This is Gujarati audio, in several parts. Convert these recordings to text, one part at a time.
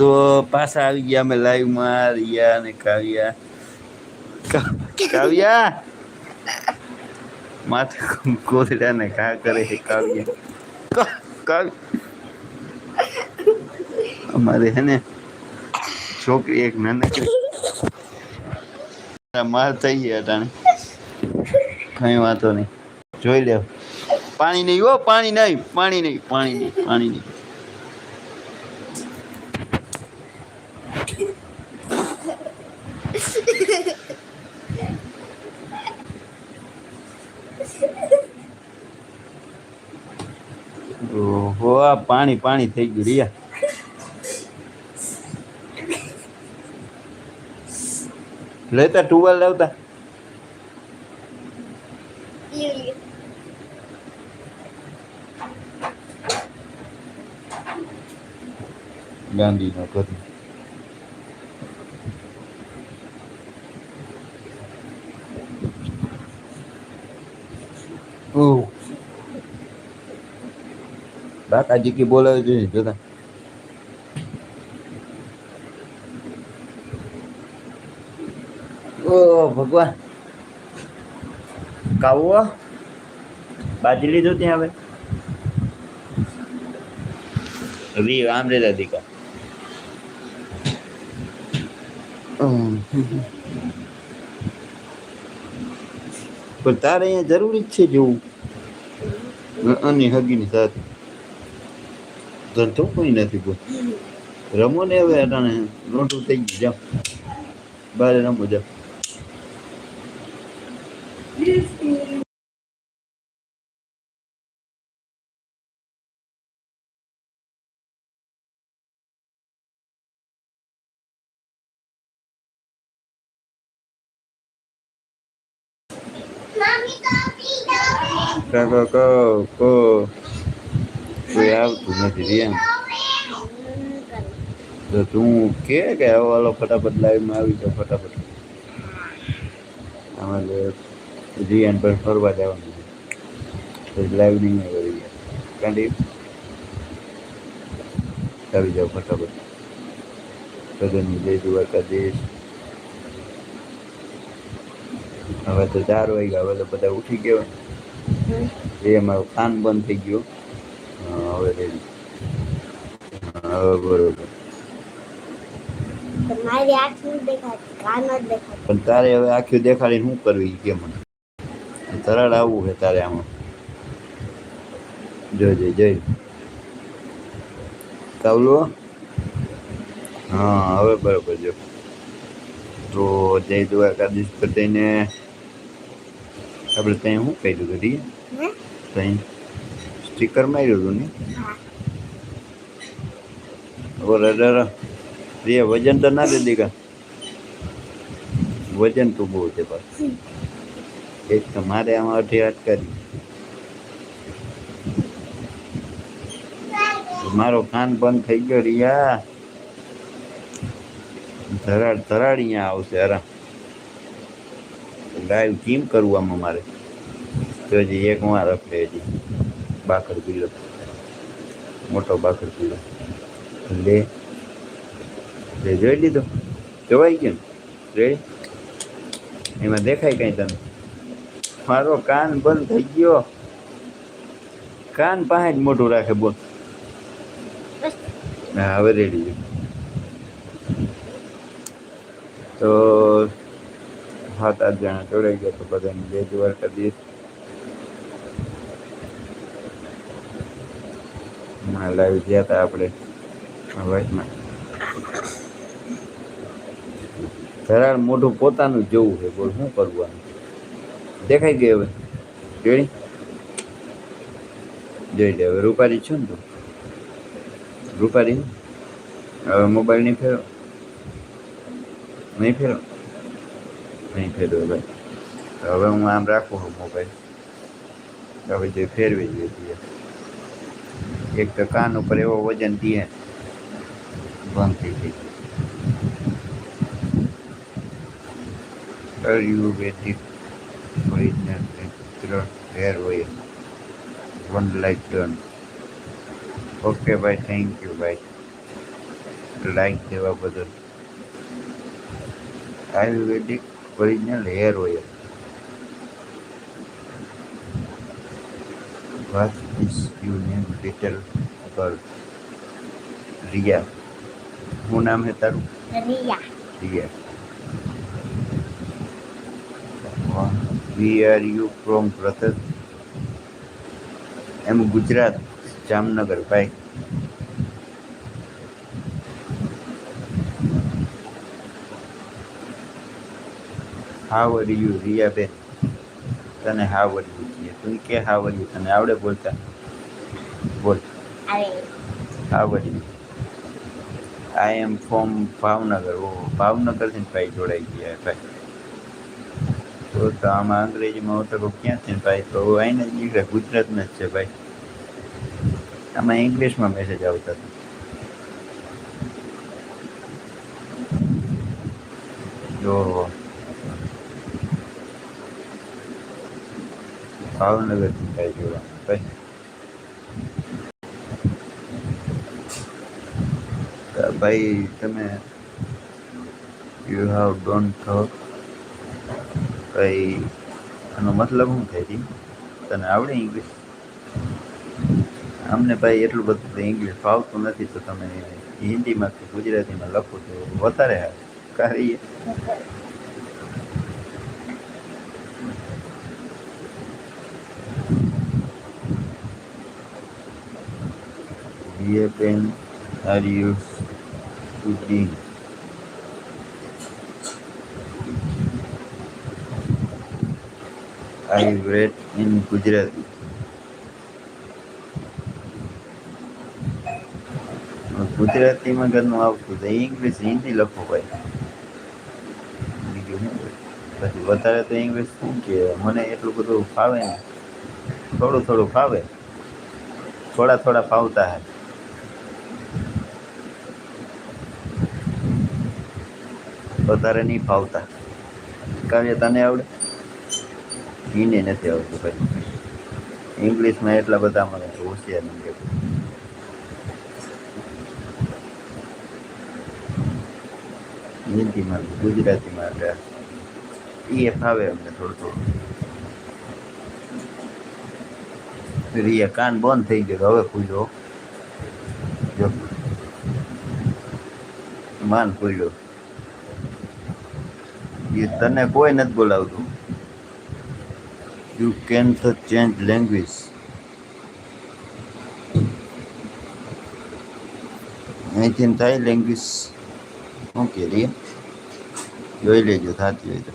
તો પાછા આવી ગયા અમે લાઈવમાં રિયા અને કાવ્યા. કાવ્યા? માથે કોથળા ને ઘા કરે છે કાવ્યા. કાવ્ય? અમારે હે ને છોકરી એક નાનકડી. માર થઈ ગયા અટાણે. કઈ વાંધો નહીં. જોઈ લે પાણી નહીં હો, પાણી નહીં પાણી નહીં પાણી નહીં પાણી નહીં. ઓહો આ પાણી પાણી થઈ ગયું રિયા. લેતા ટુવાલ લાવતા? ગાંધી બાકાજી કી બોલાવે છે જોતા ઓ ભગવાન કાવો બાજી લીધું ત્યાં હવે વી આમ રે દીકા પણ તારે અહીંયા જરૂરી જ છે જોવું અને હગીની સાથે ધંધો કોઈ નથી બોલ રમો ને હવે અટાણે નોટું થઈ ગયું જાઓ બારે રમો જાઓ કાકો કો કો કોઈ આવતું નથી એમ. તો તું કે કે હવે હાલો ફટાફટ લાઈવમાં આવી જાઓ ફટાફટ. અમારે રિયાન પર ફરવા જવાનું છે. લાઈવ નહીં આવી ગયા કાંડી? આવી જાઓ ફટાફટ. સદનની જય દ્વારકાધીશ. હવે તો ચાર વાગ્યા હવે તો બધા ઉઠી ગયા. એ અમારો કાન બંધ થઈ ગયો. બરોબર મારી આંખ નથી દેખાતી કાન જ દેખાતી પણ તારે હવે આખી દેખાડીને શું કરવી કે મને તરાડ આવવું છે તારે આમાં. જોજે જઈ કાવલો હા? હવે બરોબર જો તો જય દ્વારકાધીશ બધાને આપણે ત્યાં શું કર્યું હતું રી હે? ત્યાં સ્ટીકર માર્યું હતું ને? ઓરે રે વજન તો ના દે દીકા. વજન તો બહુ છે પાછું. એક તો મારે આમાં અઢી હાથ કરી. મારો કાન બંધ થઈ ગયો રિયા. ધરાડ ધરાડ અહીંયા આવશે, હરા. લાઈવ કેમ કરવું આમાં મારે. તો હજી એક વાર રખડે હજી. બાકર પીલો મોટો બાકર પીલો લે લે જોઈ લીધો? જોવાઈ ગયો? રે એમાં દેખાય કઈ તને મારો કાન બંધ થઈ ગયો. કાન પાસે જ મોટું રાખે બોલ. હા, હવે રેડી તો સાત આઠ જણા જોડાઈ ગયા તો બધાને બે દ્વારકાધીશ હમણાં લાઈવ ગયા હતા આપણે વાઇફમાં ધરાણ મોઢું પોતાનું જોવું છે, બોલ, શું કરવાનું? દેખાઈ ગયું હવે. જોઈ જોઈ લે, હવે રૂપારી છું ને તું? રૂપારી હવે મોબાઈલ નહીં ફેરો નહીં ફેરો નહીં ફેરવો ભાઈ. હવે હું આમ રાખું છું મોબાઈલ હવે જે ફેરવી જોઈએ એક તો કાન ઉપર એવો વજન દે, બંધ થઈ જાય. આયુર્વેદિક original hair oil one like turn okay ભાઈ થેન્ક યુ ભાઈ લાઈક દેવા બદલ. આયુર્વેદિક original hair oil What is your name, little girl? Riya શું નામ હે તારું? Riya. Riya where are you from brother એમ ગુજરાત જામનગર ભાઈ. હાવ આર યુ રિયા બેન? તને હાવ આર યુ તું કે હાવ આર તને આવડે બોલતા? બોલ. આવે હાવ આઈ એમ ફ્રોમ ભાવનગર. ઓ, ભાવનગરથી ભાઈ જોડાઈ ગયા ભાઈ. તો તો આમાં અંગ્રેજીમાં તો ક્યાંથી ને ભાઈ? તો આઈને જ નીકળે. ગુજરાતમાં જ છે ભાઈ. આમાં ઇંગ્લિશમાં મેસેજ આવતા હતા. જો ભાવનગરથી ભાઈ જોડા ભાઈ ભાઈ, તમે યુ હેવ ડોન્ટ થોટ ભાઈ, આનો મતલબ શું થાય છે તને આવડે ઇંગ્લિશ અમને ભાઈ એટલું બધું ઇંગ્લિશ ફાવતું નથી, તો તમે હિન્દીમાંથી ગુજરાતીમાં લખો તો વધારે કરીએ Dear pen, are you studying? I read in Gujarati. ગુજરાતીમાં ઘરનું આવતું તો ઇંગ્લિશ હિન્દી લખો ભાઈ. પછી વધારે તો ઇંગ્લિશ શું કે? મને એટલું બધું ફાવે ને. થોડું થોડું ફાવે. થોડા થોડા ફાવતા હે. વધારે નહીં ફાવતા. કાવ્ય તને આવડે. હિન્દી નથી આવતું ભાઈ. ઇંગ્લિશમાં એટલા બધા મને હોશિયાર નથી હિન્દીમાં ગુજરાતીમાં એ ફાવે અમને થોડું થોડું. રિયા કાન બંધ થઈ ગયો હવે ખુલ્યો. માન ખુલ્યો. એ તને કોઈ નથી બોલાવતું. You can the change language અહીંથી થાય લેંગ્વેજ શું કે જોઈ લેજો થતી હોય તો.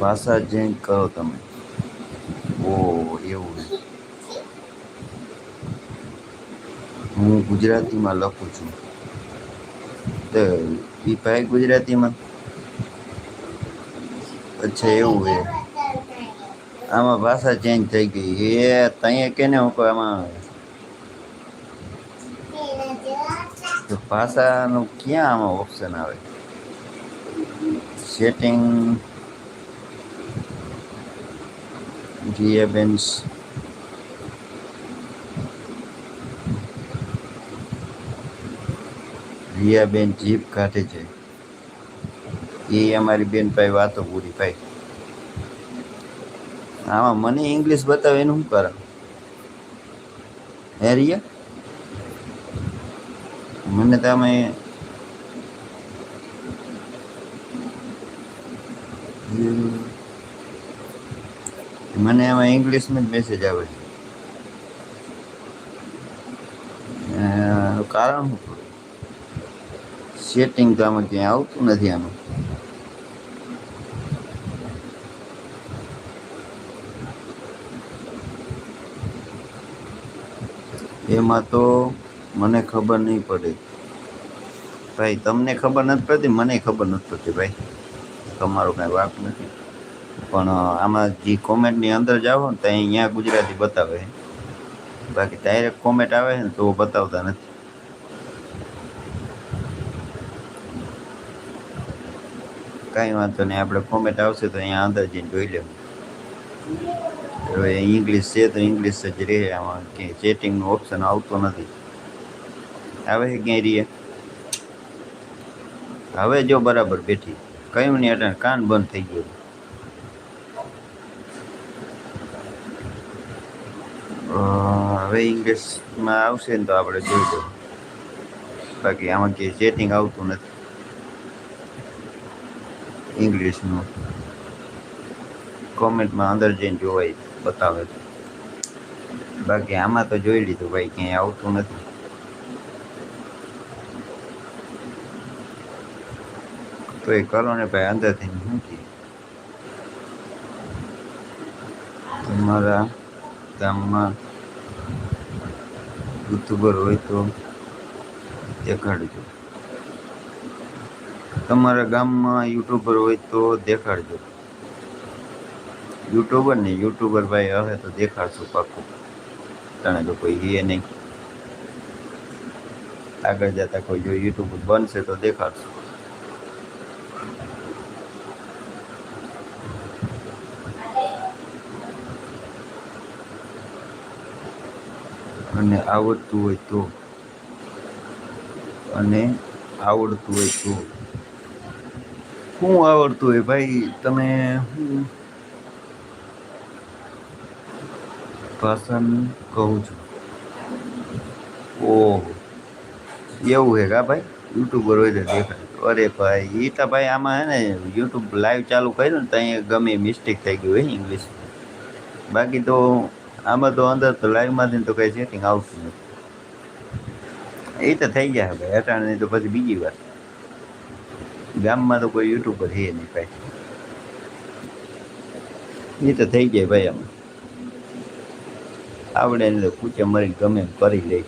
ભાષા ચેન્જ કરો તમે. ઓ એવું છે. હું ગુજરાતીમાં લખું છું. તો એ ભાઈ ગુજરાતીમાં? અચ્છા, એવું છે. આમાં ભાષા ચેન્જ થઈ ગઈ. એ ત્યાં કેને હું કોઈ આમાં તો ભાષાનું ક્યાં આમાં ઓપ્શન આવે? સેટિંગ રિયાબેન્સ રિયાબેન જીપ કાઢે છે. એ અમારી બેન પાસે વાતો પૂરી ભાઈ આમાં મને ઇંગ્લિશ બતાવે એનું શું કારણ? હે રિયા? મને તમે મને એમાં ઇંગ્લિશમાં જ મેસેજ આવે છે. કારણ શું? સેટિંગ તો આમાં ક્યાંય આવતું નથી આનું એમાં તો મને ખબર નહીં પડે. ભાઈ, તમને ખબર નથી પડતી? મને ખબર નથી પડતી ભાઈ. તમારો કાંઈ વાક નથી. પણ આમાં જે કોમેન્ટની અંદર જાઓ ને ત્યાં અહીંયા ગુજરાતી બતાવે. બાકી ડાયરેક્ટ કોમેન્ટ આવે ને તો બતાવતા નથી. કાંઈ વાંધો નહીં. આપણે કોમેન્ટ આવશે તો અહીંયા અંદર જઈને જોઈ લેવું. હવે ઇંગ્લિશ છે તો ઇંગ્લિશ જ રહે આમાં. કે ચેટિંગનું ઓપ્શન આવતો નથી. આવે છે ક્યાંય રીએ હવે જો બરાબર બેઠી. કયું નહીં એટલે કાન બંધ થઈ ગયું. અ, હવે ઇંગ્લિશમાં આવશે ને તો આપણે જોઈ દઉં બાકી આમાં કે ચેટિંગ આવતું નથી. ઇંગ્લિશનું કોમેન્ટમાં અંદર જઈને જોવાય, બતાવે છે. બાકી આમાં તો જોઈ લીધું ભાઈ, ક્યાંય આવતું નથી. તો એ કરો ને ભાઈ અંદરથી શું કહે તમારા ગામમાં યુટ્યુબર હોય તો દેખાડજો. તમારા ગામમાં યુટ્યુબર હોય તો દેખાડજો. યુટ્યુબર ને યુટ્યુબર ભાઈ હવે તો દેખાડશું પાક્કું તને તો કોઈ હે નહીં. આગળ જતા કોઈ જો યુટ્યુબર બનશે તો દેખાડશું. અને આવડતું હોય તો. અને આવડતું હોય તો. શું આવડતું હોય ભાઈ? તમે ભાષણ કહું છું. ઓહો. એવું છે કા ભાઈ? યુટ્યુબર હોય તો દેખાય. અરે ભાઈ એ તો ભાઈ આમાં હે ને યુટ્યુબ લાઈવ ચાલુ કર્યું ને ત્યાં ગમે મિસ્ટેક થઈ ગયું હોય ઇંગ્લિશ બાકી તો આમાં તો અંદર તો લાઈવમાંથી તો કંઈ સેટિંગ આવતું નથી. એ તો થઈ જાય ભાઈ અટાણે તો પછી બીજી વાત. ગામમાં તો કોઈ યુટ્યુબર છે નહીં ભાઈ. એ તો થઈ જાય ભાઈ આમ. આવડે ને તો કૂચે મરી ગમે કરી લે.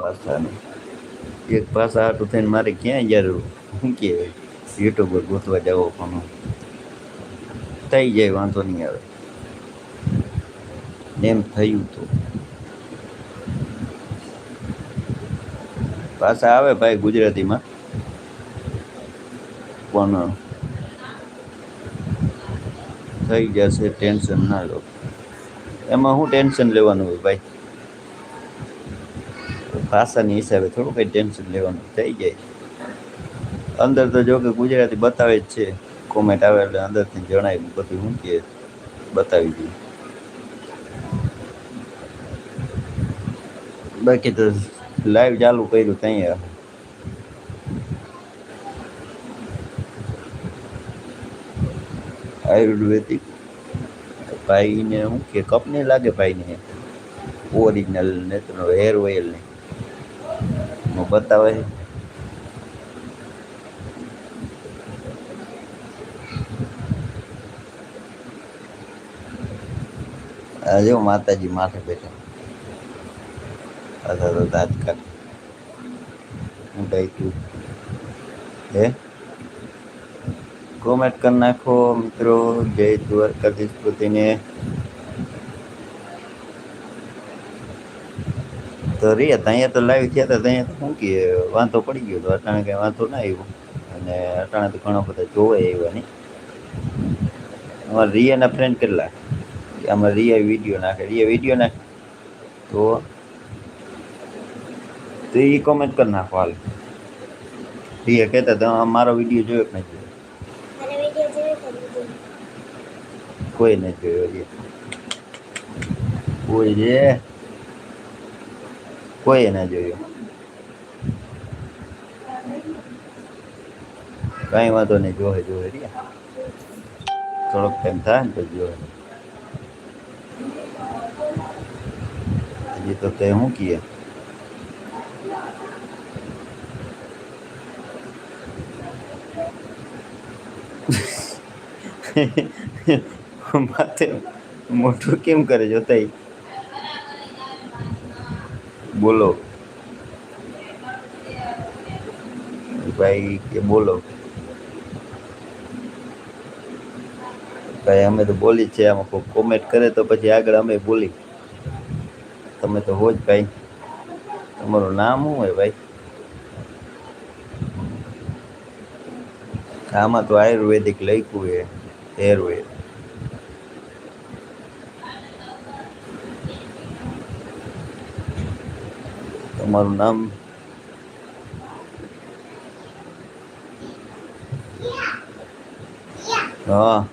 ભાષાની એક ભાષા હાટું થઈને મારે ક્યાં જરૂર શું કહેવાય યુટ્યુબર ગોતવા જવો પણ થઈ જાય, વાંધો નહીં આવે. એમ થયું તો. ભાષા આવે ભાઈ ગુજરાતીમાં. પણ થઈ જશે, ટેન્શન ના લો. એમાં શું ટેન્શન લેવાનું હોય ભાઈ? ભાષાની હિસાબે થોડું કંઈ ટેન્શન લેવાનું થઈ જાય. અંદર તો જો કે ગુજરાતી બતાવે જ છે. કોમેન્ટ આવે એટલે અંદરથી જણાય બધું કે બતાવી દઈએ બાકી તો લાઈવ ચાલુ કર્યું ત્યાં. આયુર્વેદિક. ભાઈને શું કે કપને લાગે ભાઈને. ઓરિજિનલ ને તો હેર ઓઇલ ને. હું બતાવે જો માતાજી માથે બેઠા. અથવા તો તાત્કાલિક ભાઈ તું હે? કોમેન્ટ કરી નાખો મિત્રો. જય દ્વારકાધીશ પોતીને તો રે અહીંયા તો લાઈવ થયા હતા ત્યાં તો શું કે વાંધો પડી ગયો તો અટાણે કંઈ વાંધો ના આવ્યો. અને અટાણે તો ઘણા બધા જોવાય આવ્યા નહીં. અમારા રિયાના ફ્રેન્ડ કેટલા? અમારા રિયા વીડિયો નાખે. રિયા વીડિયો નાખે. તો તો એ કોમેન્ટ કરી નાખો હાલ. રિયા કહેતા તમે મારો વીડિયો જોયો કે નહીં જોયો? મારા વીડિયો જોયો તો બીજું કોઈ નહીં જોયો રિયા કોઈ રે. કોઈ ના જોયો. કઈ વાંધો નહીં જોહે જોહે રિયા થોડોક ટાઈમ થાય ને તો જોહે હજી તો તે શું કીએ માથે મોઢું કેમ કરે જોતાઈ બોલો. ભાઈ કે બોલો. ભાઈ, અમે તો બોલી છે, આમાં કોઈ કોમેન્ટ કરે તો પછી આગળ અમે બોલી. તમે તો હો જ ભાઈ. તમારું નામ શું હોય ભાઈ? આમાં તો આયુર્વેદિક લખ્યું છે. હેરવેદ તમારું નામ? હા.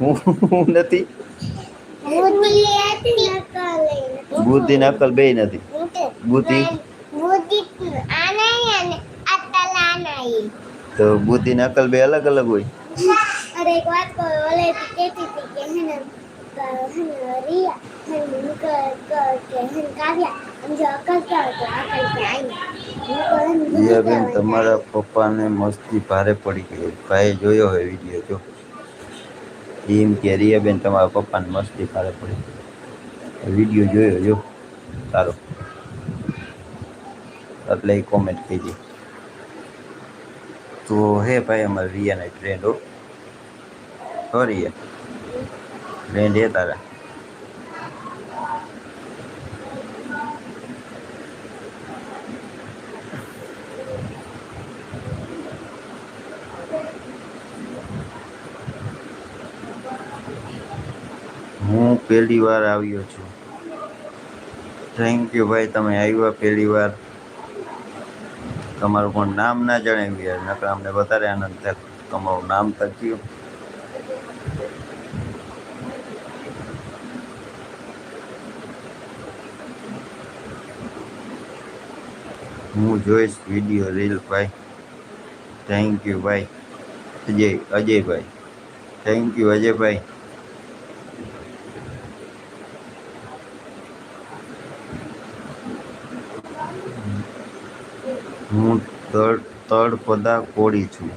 હું નથી? બુદ્ધિ નકલે બે નથી? બુદ્ધિ? તો બુદ્ધિ ને અકલ બે અલગ અલગ હોય. અરે એક વાત કહો ઓલે કેતી હતી કે હે ને રિયા ક- કે કાવ્યા આમ જો અકલ દિયાબેન તમારા પપ્પાને મસ્તી ભારે પડી ગઈ ભાઈ જોયો હોય વીડિયો જો. એમ કે રિયાબેન તમારા પપ્પાને મસ્તી ભારે પડી વીડિયો જોયો જો. સારો. એટલે કોમેન્ટ કીધી. તો હે ભાઈ અમારે રિયાના ફ્રેન્ડ હો. હો રિયા. ફ્રેન્ડ હે તારા. હું પહેલી વાર આવ્યો છું. થેન્ક યુ ભાઈ, તમે આવ્યા પહેલી વાર. તમારું પણ નામ ના જણાવ્યું યાર નકર અમને વધારે આનંદ થાય. તમારું નામ તો કયું. હું જોઈશ વીડિયો રીલ ભાઈ થેન્ક યુ ભાઈ. અજય, અજયભાઈ. થેન્ક યુ અજયભાઈ હું તળ તળપદા કોળી છું.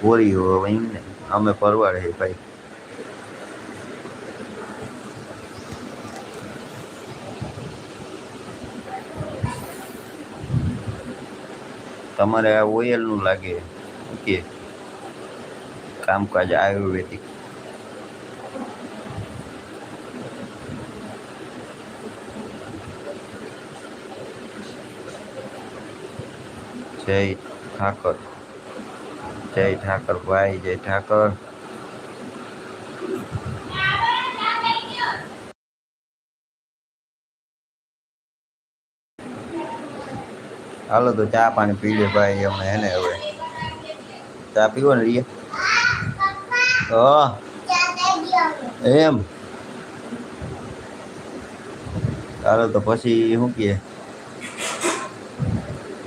કોળી હો એમ ને અમે પરવાડે ભાઈ. તમારે આ ઓઇલનું લાગે કે કામકાજ આયુર્વેદિક જય ઠાકર. જય ઠાકર ભાઈ, જય ઠાકર. હાલો તો ચા પાણી પી લે ભાઈ, અમે એને હવે. ચા પીવો ને હા. એમ. ચાલો તો પછી શું કહે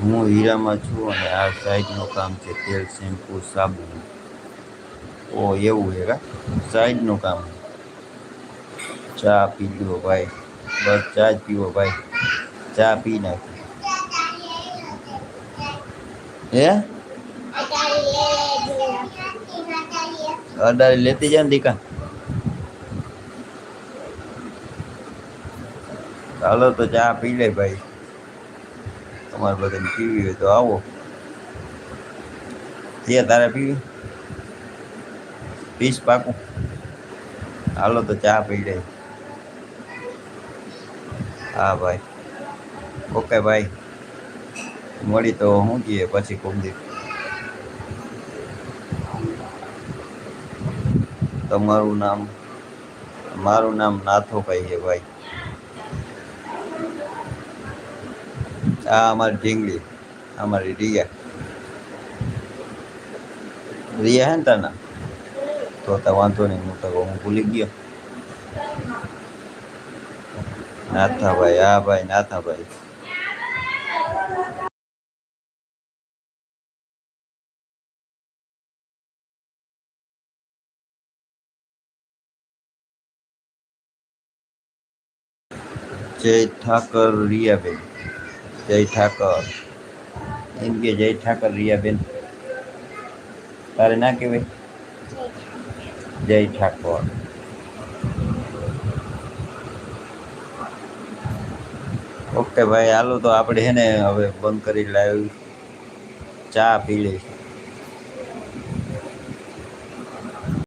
હું હીરામાં છું અને આ સાઈડનું કામ છે તેલ, શેમ્પૂ સાબુ ઓ, એવું છે કા? સાઈડનું કામ. ચા પી લ્યો ભાઈ. બસ ચા જ પીવો ભાઈ. ચા પી નાખ. હે? અડારી લેતી જાય ને દીકા? ચાલો તો ચા પી લે ભાઈ. તમારે બધાને પીવી હોય તો આવો. જે તારે પીવી. પીસ પાકું. હાલો તો ચા પી જાય હા ભાઈ. ઓકે ભાઈ. મળી તો શું જઈએ પછી કુમદીપ. તમારું નામ? મારું નામ નાથો ભાઈ છે ભાઈ. આ અમારી ઢીંગલી. અમારી રિયા. રિયા હે ને તાના? તો તો વાંધો નહીં, હું તો હું ભૂલી ગયો. નાથાભાઈ હા ભાઈ, નાથાભાઈ. જય ઠાકર રિયાબેન. જય ઠાકર. એમ કે જય ઠાકર રિયાબેન. તારે ના કહેવાય? જય ઠાકોર. ઓકે ભાઈ, હાલો તો આપણે હે ને હવે બંધ કરી લાવ્યું. ચા પી લઈશું.